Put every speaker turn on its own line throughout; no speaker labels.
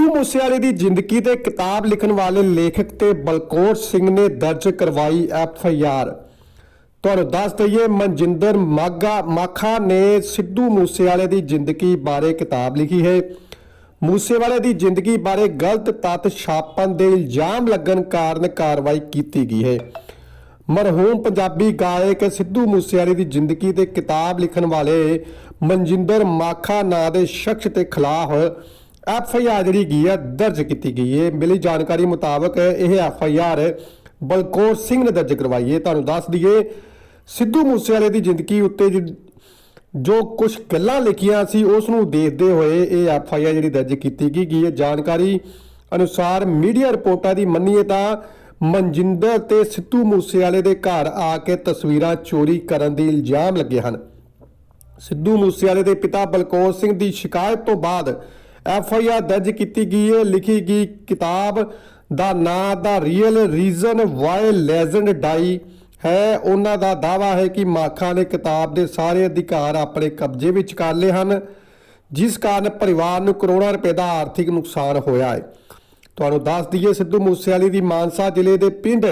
Sidhu ਮੂਸੇਵਾਲੇ ਦੀ ਜ਼ਿੰਦਗੀ ਤੇ ਕਿਤਾਬ ਲਿਖਣ ਵਾਲੇ ਲੇਖਕ ਤੇ ਬਲਕੌਰ ਸਿੰਘ ਨੇ ਦਰਜ ਕਰਵਾਈ ਐਫ ਆਈ ਆਰ। ਤੁਹਾਨੂੰ ਦੱਸ ਦਈਏ, ਮਨਜਿੰਦਰ ਮਾਗਾ ਮਾਖਾ ਨੇ ਸਿੱਧੂ ਮੂਸੇਵਾਲੇ ਦੀ ਜ਼ਿੰਦਗੀ ਬਾਰੇ ਕਿਤਾਬ ਲਿਖੀ ਹੈ। ਮੂਸੇਵਾਲੇ ਦੀ ਜ਼ਿੰਦਗੀ ਬਾਰੇ ਗਲਤ ਤੱਤ ਛਾਪਣ ਦੇ ਇਲਜ਼ਾਮ ਲੱਗਣ ਕਾਰਨ ਕਾਰਵਾਈ ਕੀਤੀ ਗਈ ਹੈ। ਮਰਹੂਮ ਪੰਜਾਬੀ ਗਾਇਕ ਸਿੱਧੂ ਮੂਸੇਵਾਲੇ ਦੀ ਜ਼ਿੰਦਗੀ ਤੇ ਕਿਤਾਬ ਲਿਖਣ ਵਾਲੇ ਮਨਜਿੰਦਰ ਮਾਖਾ ਨਾਂ ਦੇ ਸ਼ਖਸ ਦੇ ਖਿਲਾਫ ਐਫ ਆਈ ਆਰ ਜਿਹੜੀ ਗਈ ਹੈ ਦਰਜ ਕੀਤੀ ਗਈ ਹੈ ਮਿਲੀ ਜਾਣਕਾਰੀ ਮੁਤਾਬਕ ਇਹ F I R Balkaur Singh ਨੇ ਦਰਜ ਕਰਵਾਈ ਹੈ ਤੁਹਾਨੂੰ ਦੱਸ ਦਈਏ, ਸਿੱਧੂ ਮੂਸੇਵਾਲੇ ਦੀ ਜ਼ਿੰਦਗੀ ਉੱਤੇ ਜੋ ਕੁਝ ਗੱਲਾਂ ਲਿਖੀਆਂ ਸੀ, ਉਸ ਨੂੰ ਦੇਖਦੇ ਹੋਏ ਇਹ ਐਫ ਆਈ ਆਰ ਜਿਹੜੀ ਦਰਜ ਕੀਤੀ ਗਈ ਗਈ ਹੈ ਜਾਣਕਾਰੀ ਅਨੁਸਾਰ ਮੀਡੀਆ ਰਿਪੋਰਟਾਂ ਦੀ ਮੰਨੀਏ ਤਾਂ ਮਨਜਿੰਦਰ ਤੇ ਸਿੱਧੂ ਮੂਸੇਵਾਲੇ ਦੇ ਘਰ ਆ ਕੇ ਤਸਵੀਰਾਂ ਚੋਰੀ ਕਰਨ ਦੇ ਇਲਜ਼ਾਮ ਲੱਗੇ ਹਨ। ਸਿੱਧੂ ਮੂਸੇਵਾਲੇ ਦੇ ਪਿਤਾ ਬਲਕੌਰ ਸਿੰਘ ਦੀ ਸ਼ਿਕਾਇਤ ਤੋਂ ਬਾਅਦ ਐਫ ਆਈ ਆਰ ਦਰਜ ਕੀਤੀ ਗਈ ਹੈ, ਲਿਖੀ ਗਈ ਕਿਤਾਬ ਦਾ ਨਾਂ ਦਾ real reason why legend die ਹੈ। ਉਹਨਾਂ ਦਾ ਦਾਵਾ ਹੈ ਕਿ ਮਾਖਾਂ ਨੇ ਕਿਤਾਬ ਦੇ ਸਾਰੇ ਅਧਿਕਾਰ ਆਪਣੇ ਕਬਜ਼ੇ ਵਿੱਚ ਕਰ ਲਏ ਹਨ, ਜਿਸ ਕਾਰਨ ਪਰਿਵਾਰ ਨੂੰ ਕਰੋੜਾਂ ਰੁਪਏ ਦਾ ਆਰਥਿਕ ਨੁਕਸਾਨ ਹੋਇਆ ਹੈ। ਤੁਹਾਨੂੰ ਦੱਸ ਦਈਏ, ਸਿੱਧੂ ਮੂਸੇਵਾਲੇ ਦੀ ਮਾਨਸਾ ਜ਼ਿਲ੍ਹੇ ਦੇ ਪਿੰਡ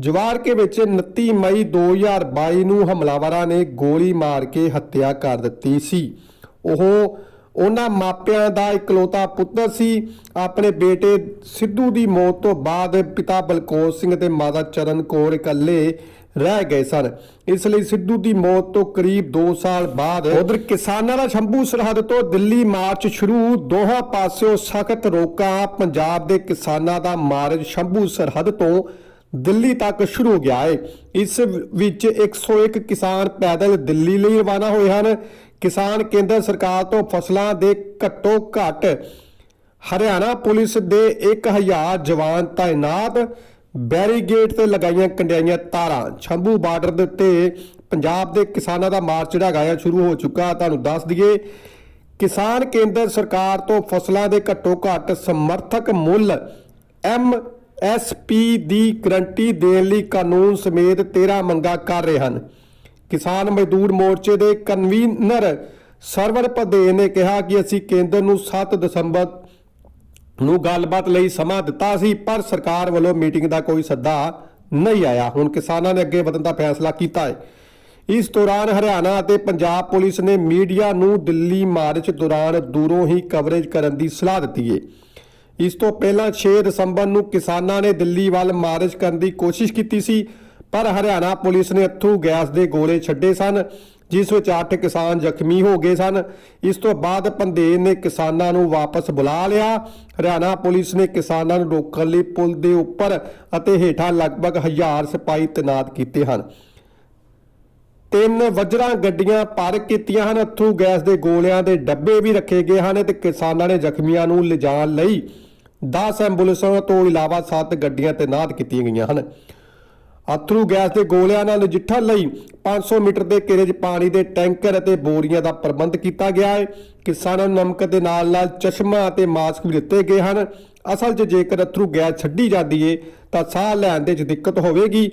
ਜਵਾਰਕੇ ਵਿੱਚ 29 ਮਈ 2022 ਨੂੰ ਹਮਲਾਵਰਾਂ ਨੇ ਗੋਲੀ ਮਾਰ ਕੇ ਹੱਤਿਆ ਕਰ ਦਿੱਤੀ ਸੀ। ਉਹ ਉਹਨਾਂ ਮਾਪਿਆਂ ਦਾ ਇਕਲੌਤਾ ਪੁੱਤਰ ਸੀ। ਆਪਣੇ ਬੇਟੇ ਸਿੱਧੂ ਦੀ ਮੌਤ ਤੋਂ ਬਾਅਦ ਪਿਤਾ ਬਲਕੌਰ ਸਿੰਘ ਤੇ ਮਾਤਾ ਚਰਨ ਕੌਰ ਇਕੱਲੇ ਰਹਿ ਗਏ ਸਨ। ਇਸ ਲਈ ਸਿੱਧੂ ਦੀ ਮੌਤ ਤੋਂ ਕਰੀਬ 2 ਸਾਲ ਬਾਅਦ ਉਧਰ ਕਿਸਾਨਾਂ ਦਾ ਸ਼ੰਭੂ ਸਰਹੱਦ ਤੋਂ ਦਿੱਲੀ ਮਾਰਚ ਸ਼ੁਰੂ ਦੋਹਾਂ ਪਾਸਿਓਂ ਸਖਤ ਰੋਕਾਂ ਪੰਜਾਬ ਦੇ ਕਿਸਾਨਾਂ ਦਾ ਮਾਰਚ ਸ਼ੰਭੂ ਸਰਹੱਦ ਤੋਂ ਦਿੱਲੀ ਤੱਕ ਸ਼ੁਰੂ ਹੋ ਗਿਆ ਹੈ ਇਸ ਵਿੱਚ 101 ਕਿਸਾਨ ਪੈਦਲ ਦਿੱਲੀ ਲਈ ਰਵਾਨਾ ਹੋਏ ਹਨ। ਕਿਸਾਨ ਕੇਂਦਰ ਸਰਕਾਰ ਤੋਂ ਫਸਲਾਂ ਦੇ ਘੱਟੋ ਘੱਟ ਹਰਿਆਣਾ ਪੁਲਿਸ ਦੇ 1000 ਜਵਾਨ ਤਾਇਨਾਤ ਬੈਰੀਗੇਟ ਤੇ ਲਗਾਈਆਂ ਕੰਡਿਆਈਆਂ ਤਾਰਾਂ। ਛੰਭੂ ਬਾਰਡਰ ਦੇ ਉੱਤੇ ਪੰਜਾਬ ਦੇ ਕਿਸਾਨਾਂ ਦਾ ਮਾਰਚ ਜਿਹੜਾ ਗਾਇਆ ਸ਼ੁਰੂ ਹੋ ਚੁੱਕਾ। ਤੁਹਾਨੂੰ ਦੱਸ ਦਈਏ, ਕਿਸਾਨ ਕੇਂਦਰ ਸਰਕਾਰ ਤੋਂ ਫਸਲਾਂ ਦੇ ਘੱਟੋ ਘੱਟ ਸਮਰਥਕ ਮੁੱਲ ਐਮ ਐਸ ਪੀ ਦੀ ਗਰੰਟੀ ਦੇਣ ਲਈ ਕਾਨੂੰਨ ਸਮੇਤ 13 ਮੰਗਾਂ ਕਰ ਰਹੇ ਹਨ। ਕਿਸਾਨ ਮਜ਼ਦੂਰ ਮੋਰਚੇ ਦੇ ਕਨਵੀਨਰ ਸਰਵਰ ਪਦੇ ਨੇ ਕਿਹਾ ਕਿ ਅਸੀਂ ਕੇਂਦਰ ਨੂੰ 7 ਦਸੰਬਰ ਨੂੰ ਗੱਲਬਾਤ ਲਈ ਸਮਾਂ ਦਿੱਤਾ ਸੀ, ਪਰ ਸਰਕਾਰ ਵੱਲੋਂ ਮੀਟਿੰਗ ਦਾ ਕੋਈ ਸੱਦਾ ਨਹੀਂ ਆਇਆ। ਹੁਣ ਕਿਸਾਨਾਂ ਨੇ ਅੱਗੇ ਵਧਣ ਦਾ ਫੈਸਲਾ ਕੀਤਾ ਹੈ। ਇਸ ਦੌਰਾਨ ਹਰਿਆਣਾ ਅਤੇ ਪੰਜਾਬ ਪੁਲਿਸ ਨੇ ਮੀਡੀਆ ਨੂੰ ਦਿੱਲੀ ਮਾਰਚ ਦੌਰਾਨ ਦੂਰੋਂ ਹੀ ਕਵਰੇਜ ਕਰਨ ਦੀ ਸਲਾਹ ਦਿੱਤੀ ਹੈ। ਇਸ ਤੋਂ ਪਹਿਲਾਂ 6 ਦਸੰਬਰ ਨੂੰ ਕਿਸਾਨਾਂ ਨੇ ਦਿੱਲੀ ਵੱਲ ਮਾਰਚ ਕਰਨ ਦੀ ਕੋਸ਼ਿਸ਼ ਕੀਤੀ ਸੀ ਪਰ ਹਰਿਆਣਾ ਪੁਲਿਸ ਨੇ ਅਥਰੂ ਗੈਸ ਦੇ ਗੋਲੇ ਛੱਡੇ ਸਨ, ਜਿਸ ਵਿੱਚ 8 ਕਿਸਾਨ ਜ਼ਖਮੀ ਹੋ ਗਏ ਸਨ। ਇਸ ਤੋਂ ਬਾਅਦ ਪੰਦੇਰ ਨੇ ਕਿਸਾਨਾਂ ਨੂੰ ਵਾਪਸ ਬੁਲਾ ਲਿਆ। ਹਰਿਆਣਾ ਪੁਲਿਸ ਨੇ ਕਿਸਾਨਾਂ ਨੂੰ ਰੋਕਣ ਲਈ ਪੁਲ ਦੇ ਉੱਪਰ ਅਤੇ ਹੇਠਾਂ ਲਗਭਗ 1000 ਸਿਪਾਹੀ ਤੈਨਾਤ ਕੀਤੇ ਹਨ। ਤਿੰਨ ਵਜਰਾਂ ਗੱਡੀਆਂ ਪਾਰਕ ਕੀਤੀਆਂ ਹਨ। ਅਥਰੂ ਗੈਸ ਦੇ ਗੋਲਿਆਂ ਦੇ ਡੱਬੇ ਵੀ ਰੱਖੇ ਗਏ ਹਨ ਤੇ ਕਿਸਾਨਾਂ ਨੇ ਜ਼ਖਮੀਆਂ ਨੂੰ ਲਿਜਾਣ ਲਈ 10 ਐਂਬੂਲੈਂਸਾਂ ਤੋਂ ਇਲਾਵਾ 7 ਗੱਡੀਆਂ ਤੈਨਾਤ ਕੀਤੀਆਂ ਗਈਆਂ ਹਨ। ਅਥਰੂ ਗੈਸ ਦੇ ਗੋਲਿਆਂ ਨਾਲ ਨਜਿੱਠਣ ਲਈ 500 ਮੀਟਰ ਦੇ ਘੇਰੇ 'ਚ ਪਾਣੀ ਦੇ ਟੈਂਕਰ ਅਤੇ ਬੋਰੀਆਂ ਦਾ ਪ੍ਰਬੰਧ ਕੀਤਾ ਗਿਆ ਹੈ। ਕਿਸਾਨਾਂ ਨੂੰ ਨਮਕ ਦੇ ਨਾਲ ਨਾਲ ਚਸ਼ਮਾ ਅਤੇ ਮਾਸਕ ਵੀ ਦਿੱਤੇ ਗਏ ਹਨ। ਅਸਲ 'ਚ ਜੇਕਰ ਅਥਰੂ ਗੈਸ ਛੱਡੀ ਜਾਂਦੀ ਏ, ਤਾਂ ਸਾਹ ਲੈਣ ਦੇ 'ਚ ਦਿੱਕਤ ਹੋਵੇਗੀ।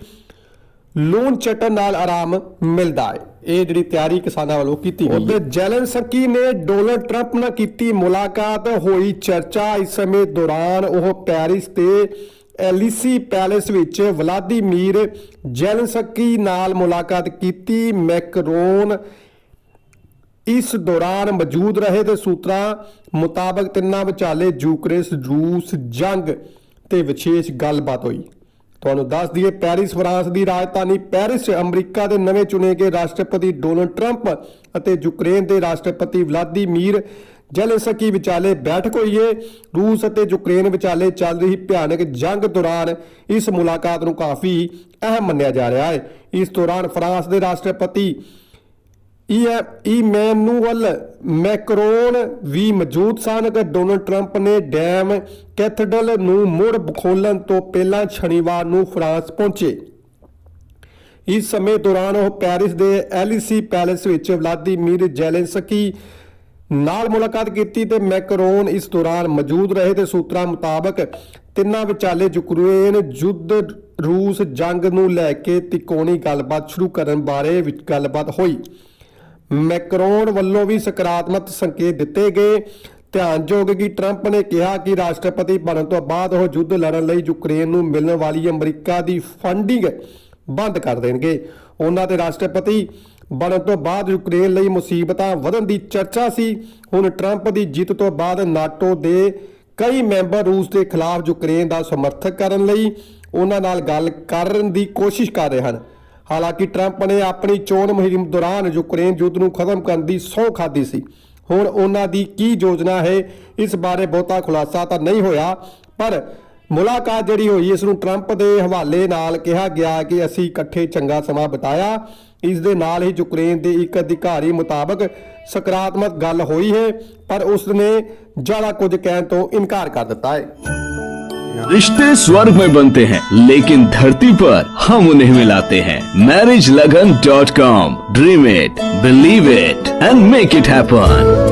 ਲੂਣ ਚਟਣ ਨਾਲ ਆਰਾਮ ਮਿਲਦਾ ਹੈ ਇਹ ਜਿਹੜੀ ਤਿਆਰੀ ਕਿਸਾਨਾਂ ਵੱਲੋਂ ਕੀਤੀ ਗਈ ਹੈ। ਜੈਲਨਸਕੀ ਨੇ? ਡੋਨਲਡ ਟਰੰਪ ਨਾਲ ਕੀਤੀ ਮੁਲਾਕਾਤ, ਹੋਈ ਚਰਚਾ। ਇਸ ਸਮੇਂ ਦੌਰਾਨ ਉਹ ਪੈਰਿਸ ਤੇ ਐਲਿਸੀ ਪੈਲੇਸ ਵਿੱਚ ਵਲਾਦੀਮੀਰ ਜੈਲਨਸਕੀ ਨਾਲ ਮੁਲਾਕਾਤ ਕੀਤੀ। ਮੈਕਰੋਨ ਇਸ ਦੌਰਾਨ ਮੌਜੂਦ ਰਹੇ ਤੇ ਸੂਤਰਾਂ ਮੁਤਾਬਕ ਤਿੰਨਾਂ ਵਿਚਾਲੇ ਯੂਕਰੇਨ ਰੂਸ ਜੰਗ ਤੇ ਵਿਸ਼ੇਸ਼ ਗੱਲਬਾਤ ਹੋਈ। ਤੁਹਾਨੂੰ ਦੱਸ ਦਈਏ, ਪੈਰਿਸ, ਫਰਾਂਸ ਦੀ ਰਾਜਧਾਨੀ ਪੈਰਿਸ 'ਚ ਅਮਰੀਕਾ ਦੇ ਨਵੇਂ ਚੁਣੇ ਗਏ ਰਾਸ਼ਟਰਪਤੀ ਡੋਨਲਡ ਟਰੰਪ ਅਤੇ ਯੂਕਰੇਨ ਦੇ ਰਾਸ਼ਟਰਪਤੀ ਵਲਾਦੀਮੀਰ ਜ਼ੈਲੈਂਸਕੀ ਵਿਚਾਲੇ ਬੈਠਕ ਹੋਈ ਹੈ ਰੂਸ ਅਤੇ ਯੂਕਰੇਨ ਵਿਚਾਲੇ ਚੱਲ ਰਹੀ ਭਿਆਨਕ ਜੰਗ ਦੌਰਾਨ ਇਸ ਮੁਲਾਕਾਤ ਨੂੰ ਕਾਫੀ ਅਹਿਮ ਮੰਨਿਆ ਜਾ ਰਿਹਾ ਹੈ। ਇਸ ਦੌਰਾਨ ਫਰਾਂਸ ਦੇ ਰਾਸ਼ਟਰਪਤੀ ਇਮੈਨੂਅਲ ਮੈਕਰੋਨ ਵੀ ਮੌਜੂਦ ਸਨ ਕਿ ਡੋਨਲਡ ਟਰੰਪ ਨੇ ਡੈਮ ਕੈਥੇਡਰਲ ਨੂੰ ਮੁੜ ਖੋਲਣ ਤੋਂ ਪਹਿਲਾਂ ਸ਼ਨੀਵਾਰ ਨੂੰ ਫਰਾਂਸ ਪਹੁੰਚੇ। ਇਸ ਸਮੇਂ ਦੌਰਾਨ ਉਹ ਪੈਰਿਸ ਦੇ ਐਲੀਸੀ ਪੈਲੇਸ ਵਿੱਚ ਵਲਾਦੀਮੀਰ ਜ਼ੈਲੈਂਸਕੀ ਨਾਲ ਮੁਲਾਕਾਤ ਕੀਤੀ ਤੇ ਮੈਕਰੋਨ ਇਸ ਦੌਰਾਨ ਮੌਜੂਦ ਰਹੇ ਤੇ ਸੂਤਰਾਂ ਮੁਤਾਬਕ ਤਿੰਨਾਂ ਵਿਚਾਲੇ ਯੂਕਰੇਨ ਯੁੱਧ ਰੂਸ ਜੰਗ ਨੂੰ ਲੈ ਕੇ ਤਿਕੋਣੀ ਗੱਲਬਾਤ ਸ਼ੁਰੂ ਕਰਨ ਬਾਰੇ ਵਿੱਚ ਗੱਲਬਾਤ ਹੋਈ। ਮੈਕਰੋਨ ਵੱਲੋਂ ਵੀ ਸਕਾਰਾਤਮਕ ਸੰਕੇਤ ਦਿੱਤੇ ਗਏ। ਧਿਆਨਯੋਗ ਕਿ ਟਰੰਪ ਨੇ ਕਿਹਾ ਕਿ ਰਾਸ਼ਟਰਪਤੀ ਬਣਨ ਤੋਂ ਬਾਅਦ ਉਹ ਯੁੱਧ ਲੜਨ ਲਈ ਯੂਕਰੇਨ ਨੂੰ ਮਿਲਣ ਵਾਲੀ ਅਮਰੀਕਾ ਦੀ ਫੰਡਿੰਗ ਬੰਦ ਕਰ ਦੇਣਗੇ। ਉਹਨਾਂ ਦੇ ਰਾਸ਼ਟਰਪਤੀ ਬਣਨ ਤੋਂ ਬਾਅਦ ਯੂਕਰੇਨ ਲਈ ਮੁਸੀਬਤਾਂ ਵਧਣ ਦੀ ਚਰਚਾ ਸੀ। ਹੁਣ ਟਰੰਪ ਦੀ ਜਿੱਤ ਤੋਂ ਬਾਅਦ ਨਾਟੋ ਦੇ ਕਈ ਮੈਂਬਰ ਰੂਸ ਦੇ ਖਿਲਾਫ ਯੂਕਰੇਨ ਦਾ ਸਮਰਥਕ ਕਰਨ ਲਈ ਉਹਨਾਂ ਨਾਲ ਗੱਲ ਕਰਨ ਦੀ ਕੋਸ਼ਿਸ਼ ਕਰ ਰਹੇ ਹਨ। ਹਾਲਾਂਕਿ ਟਰੰਪ ਨੇ ਆਪਣੀ ਚੋਣ ਮੁਹਿੰਮ ਦੌਰਾਨ ਯੂਕਰੇਨ ਯੁੱਧ ਨੂੰ ਖਤਮ ਕਰਨ ਦੀ ਸਹੁੰ ਖਾਦੀ ਸੀ। ਹੁਣ ਉਹਨਾਂ ਦੀ ਕੀ ਯੋਜਨਾ ਹੈ, ਇਸ ਬਾਰੇ ਬਹੁਤਾ ਖੁਲਾਸਾ ਤਾਂ ਨਹੀਂ ਹੋਇਆ, ਪਰ ਮੁਲਾਕਾਤ ਜਿਹੜੀ ਹੋਈ, ਇਸ ਨੂੰ ਟਰੰਪ ਦੇ ਹਵਾਲੇ ਨਾਲ ਕਿਹਾ ਗਿਆ ਕਿ ਅਸੀਂ ਇਕੱਠੇ ਚੰਗਾ ਸਮਾਂ ਬਿਤਾਇਆ। ਇਸ ਦੇ ਨਾਲ ਹੀ ਯੂਕਰੇਨ ਦੇ ਇੱਕ ਅਧਿਕਾਰੀ ਮੁਤਾਬਕ ਸਕਾਰਾਤਮਕ ਗੱਲ ਹੋਈ ਹੈ ਪਰ ਉਸ ਨੇ ਜ਼ਿਆਦਾ ਕੁਝ ਕਹਿਣ ਤੋਂ ਇਨਕਾਰ ਕਰ ਦਿੱਤਾ ਹੈ
रिश्ते स्वर्ग में बनते हैं लेकिन धरती पर हम उन्हें मिलाते हैं marriage Lagan dot com dream it believe it and make it happen